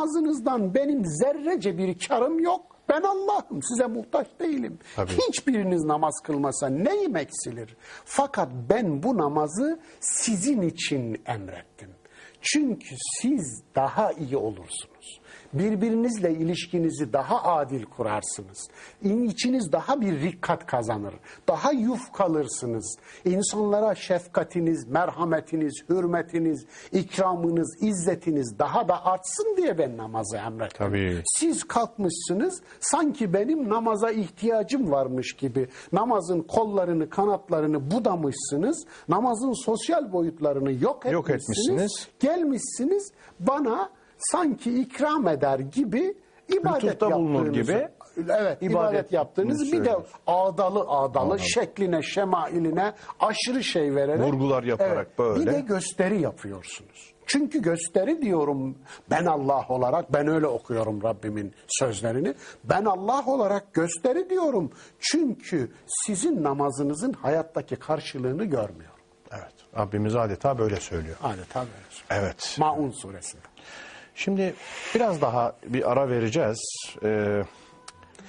Namazınızdan benim zerrece bir karım yok. Ben Allah'ım size muhtaç değilim. Tabii. Hiçbiriniz namaz kılmasa neyim eksilir? Fakat ben bu namazı sizin için emrettim. Çünkü siz daha iyi olursunuz. Birbirinizle ilişkinizi daha adil kurarsınız. İn- İçiniz daha bir rikkat kazanır. Daha yuf kalırsınız. İnsanlara şefkatiniz, merhametiniz, hürmetiniz, ikramınız, izzetiniz daha da artsın diye ben namazı emrettim. Tabii. Siz kalkmışsınız sanki benim namaza ihtiyacım varmış gibi namazın kollarını kanatlarını budamışsınız. Namazın sosyal boyutlarını yok etmişsiniz. Yok etmişsiniz. Gelmişsiniz bana sanki ikram eder gibi ibadet Lütufta bulunur yaptığınızı- gibi Evet ibadet, ibadet yaptığınızı bir de söylüyorsun. ağdalı ağdalı şekline şemailine aşırı şey vererek Vurgular yaparak böyle. Bir de gösteri yapıyorsunuz. Çünkü gösteri diyorum ben Allah olarak ben öyle okuyorum Rabbimin sözlerini. Ben Allah olarak gösteri diyorum. Çünkü sizin namazınızın hayattaki karşılığını görmüyorum. Evet. Rabbimiz adeta böyle söylüyor. Adeta böyle. Evet. Maun suresinde. Şimdi biraz daha bir ara vereceğiz. Ee,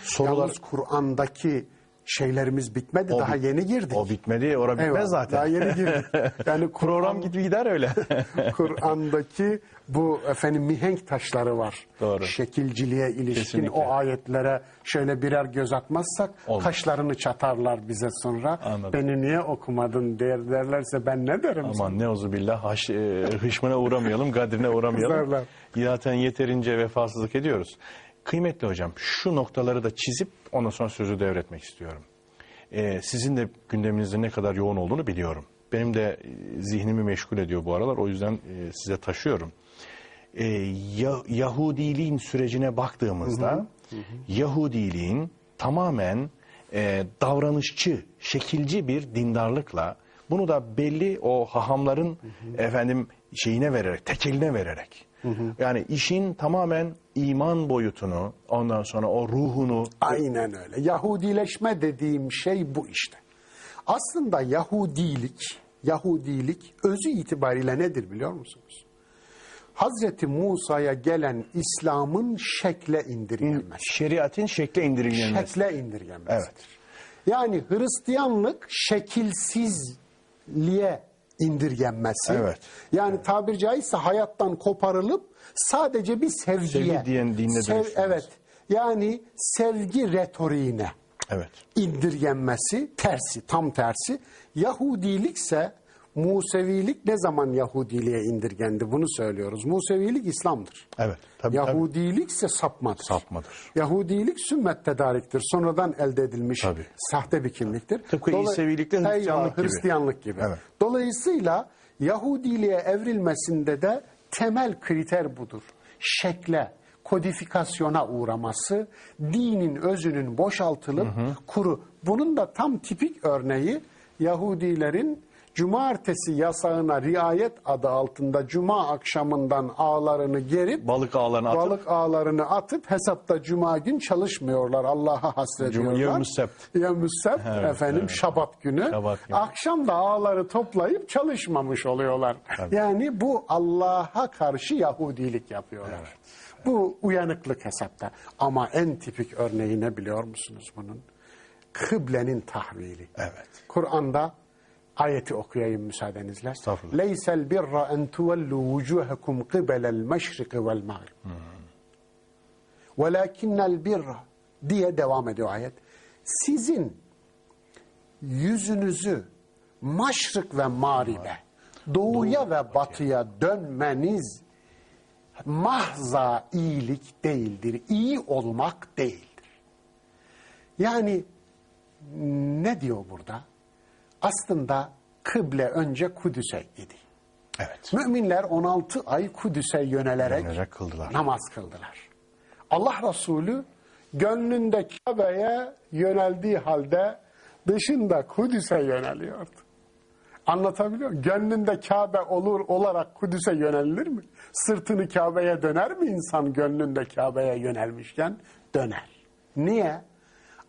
sorular Yalnız Kur'an'daki şeylerimiz bitmedi. O daha bit- yeni girdik. o bitmedi, ora bitmez Eyvallah, zaten. Daha yeni girdik. Yani Program Kur'an- gidiyor gider öyle. Kur'an'daki bu efendim mihenk taşları var. Doğru. Şekilciliğe ilişkin Kesinlikle. o ayetlere şöyle birer göz atmazsak Olmaz. kaşlarını çatarlar bize sonra. Anladım. Beni niye okumadın der, derlerse ben ne derim? Aman ne ozu billah haş, e, hışmına uğramayalım, gadrine uğramayalım. Zaten yeterince vefasızlık ediyoruz. Kıymetli hocam şu noktaları da çizip ondan sonra sözü devretmek istiyorum. Ee, sizin de gündeminizde ne kadar yoğun olduğunu biliyorum. Benim de e, zihnimi meşgul ediyor bu aralar o yüzden e, size taşıyorum. Ee, Ya- Yahudiliğin sürecine baktığımızda Yahudiliğin tamamen e, davranışçı, şekilci bir dindarlıkla bunu da belli o hahamların efendim şeyine vererek, tekeline vererek. Yani işin tamamen iman boyutunu, ondan sonra o ruhunu Aynen öyle. Yahudileşme dediğim şey bu işte. Aslında Yahudilik, Yahudilik özü itibariyle nedir biliyor musunuz? Hazreti Musa'ya gelen İslam'ın şekle indirgenmesi. şeriatın şekle indirilmesi. Şekle indirgenmesidir. Evet. Yani Hristiyanlık şekilsizliğe indirgenmesi. Evet. Yani tabir caizse hayattan koparılıp sadece bir sevgiye. Sevgi diyen dinle dönüştürmesi. Evet. Yani sevgi retoriğine Evet. indirgenmesi tersi, tam tersi. Yahudilikse Musevilik ne zaman Yahudiliğe indirgendi bunu söylüyoruz. Musevilik İslam'dır. Evet. Tabii, tabii. Yahudilikse sapmadır. Sapmadır. Yahudilik sünnet tedariktir. Sonradan elde edilmiş Tabii. sahte bir kimliktir. Tıpkı Dolayı- İsevilikle Hristiyanlık Eyvah, gibi. Hristiyanlık gibi. Evet. Dolayısıyla Yahudiliğe evrilmesinde de temel kriter budur. Şekle, kodifikasyona uğraması, dinin özünün boşaltılıp kuru. Bunun da tam tipik örneği Yahudilerin cumartesi yasağına riayet adı altında cuma akşamından ağlarını gerip Balık ağlarına atıp balık ağlarını atıp hesapta cuma gün çalışmıyorlar. Allah'a hasrediyorlar. Yevmüs sebt. Yevmüs Evet, efendim evet. şabat günü. Şabat günü. Akşam da ağları toplayıp çalışmamış oluyorlar. Yani bu Allah'a karşı Yahudilik yapıyorlar. Bu uyanıklık hesapta. Ama en tipik örneği ne biliyor musunuz bunun? Kıblenin tahvili. Evet. Kur'an'da ayeti okuyayım müsaadenizle. Estağfurullah. Leysel birra en tuvellu vucuhakum kıbelel meşriki vel mağrib. Velakinnel birra diye devam ediyor ayet. Sizin yüzünüzü maşrık ve mağribe, doğuya ve batıya dönmeniz mahza iyilik değildir. İyi olmak değildir. Yani ne diyor burada? Aslında kıble önce Kudüs'e idi. Evet. Müminler 16 ay Kudüs'e yönelerek Yönelerek kıldılar. namaz kıldılar. Allah Resulü gönlünde Kabe'ye yöneldiği halde dışında Kudüs'e yöneliyordu. Anlatabiliyor muyum? Gönlünde Kabe olur olarak Kudüs'e yönelilir mi? Sırtını Kabe'ye döner mi insan gönlünde Kabe'ye yönelmişken? Döner. Niye?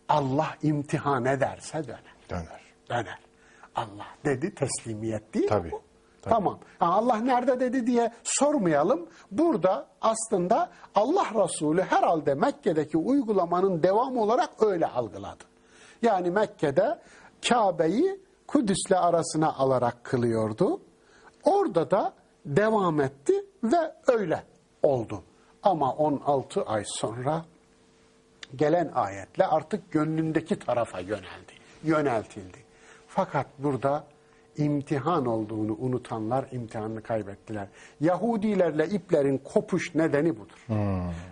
Allah imtihan ederse döner. Döner. Döner. Allah dedi teslimiyet değil mi Tabii. Tamam. Ha, Allah nerede dedi diye sormayalım. Burada aslında Allah Resulü herhalde Mekke'deki uygulamanın devamı olarak öyle algıladı. Yani Mekke'de Kabe'yi Kudüs'le arasına alarak kılıyordu. Orada da devam etti ve öyle oldu. Ama 16 ay sonra gelen ayetle artık gönlündeki tarafa yöneldi, yöneltildi. Fakat burada imtihan olduğunu unutanlar imtihanını kaybettiler. Yahudilerle iplerin kopuş nedeni budur.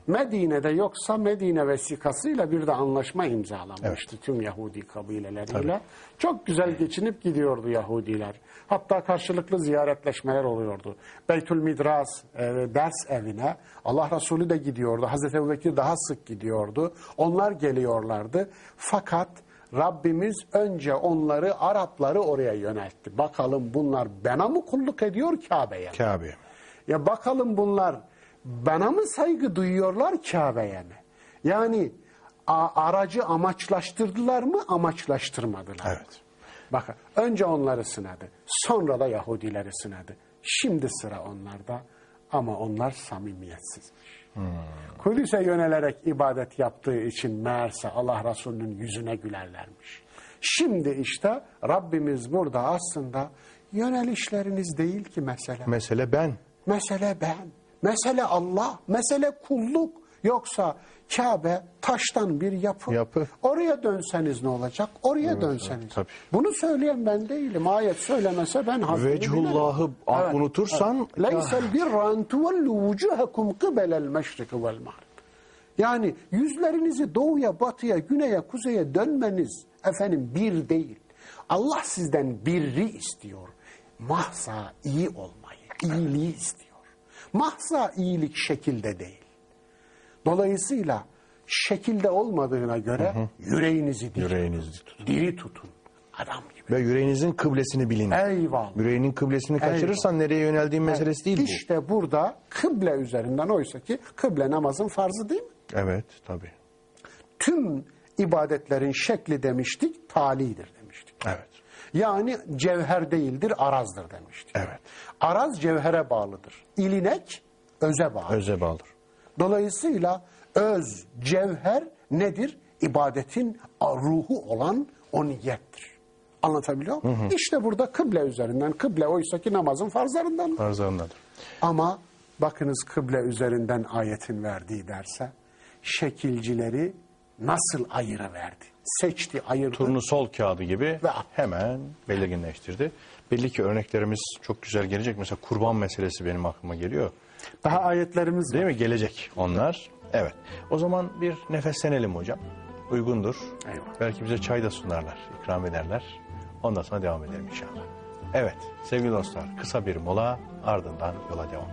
Medine'de yoksa Medine vesikasıyla bir de anlaşma imzalanmıştı tüm Yahudi kabileleriyle. Çok güzel geçinip gidiyordu Yahudiler. Hatta karşılıklı ziyaretleşmeler oluyordu. Beytül Midras e, ders evine Allah Resulü de gidiyordu. Hazreti Ebubekir daha sık gidiyordu. Onlar geliyorlardı. Fakat Rabbimiz önce onları Arapları oraya yöneltti. Bakalım bunlar bana mı kulluk ediyor Kabe'ye? mi? Kabe. Ya bakalım bunlar bana mı saygı duyuyorlar Kabe'ye mi? Yani aracı amaçlaştırdılar mı amaçlaştırmadılar. mı? Evet. Bakın önce onları sınadı. Sonra da Yahudileri sınadı. Şimdi sıra onlarda ama onlar samimiyetsizmiş. Kudüs'e yönelerek ibadet yaptığı için meğerse Allah Resulü'nün yüzüne gülerlermiş. Şimdi işte Rabbimiz burada aslında yönelişleriniz değil ki mesele. Mesele ben. Mesele ben. Mesele Allah. Mesele kulluk. Yoksa Kabe taştan bir yapı. Yapı. Oraya dönseniz ne olacak? Oraya dönseniz. tabii. Bunu söyleyen ben değilim. Ayet söylemese ben haddini Vechullah'ı bilerim. unutursan- Leysel birra en tuvellu vucuhakum kıbelel meşrik vel mağrib. Yani yüzlerinizi doğuya, batıya, güneye, kuzeye dönmeniz efendim bir değil. Allah sizden birri istiyor. Mahza iyi olmayı, iyiliği istiyor. Mahza iyilik şekilde değil. Dolayısıyla şekilde olmadığına göre yüreğinizi diri, Yüreğinizi tutun. diri tutun. Adam gibi. Ve yüreğinizin kıblesini bilin. Eyvallah. Yüreğinin kıblesini kaçırırsan nereye yöneldiğin meselesi değil bu. İşte burada kıble üzerinden oysa ki kıble namazın farzı değil mi? Evet tabii. Tüm ibadetlerin şekli demiştik, talidir demiştik. Evet. Yani cevher değildir, arazdır demiştik. Evet. Araz cevhere bağlıdır. İlinek öze bağlı. Öze bağlıdır. Dolayısıyla öz, cevher nedir? İbadetin ruhu olan o niyettir. Anlatabiliyor muyum? İşte burada kıble üzerinden, kıble oysa ki namazın farzlarından. Arzlarındadır. Ama bakınız kıble üzerinden ayetin verdiği derse şekilcileri nasıl ayıra verdi? Seçti, ayırdı. Turnusol kağıdı gibi Ve- hemen belirginleştirdi. Belli ki örneklerimiz çok güzel gelecek. Mesela kurban meselesi benim aklıma geliyor. Daha ayetlerimiz var. Değil mi? Gelecek onlar. Evet. O zaman bir nefeslenelim hocam. Uygundur. Eyvallah. Belki bize çay da sunarlar, ikram ederler. Ondan sonra devam edelim inşallah. Evet sevgili dostlar kısa bir mola ardından yola devam.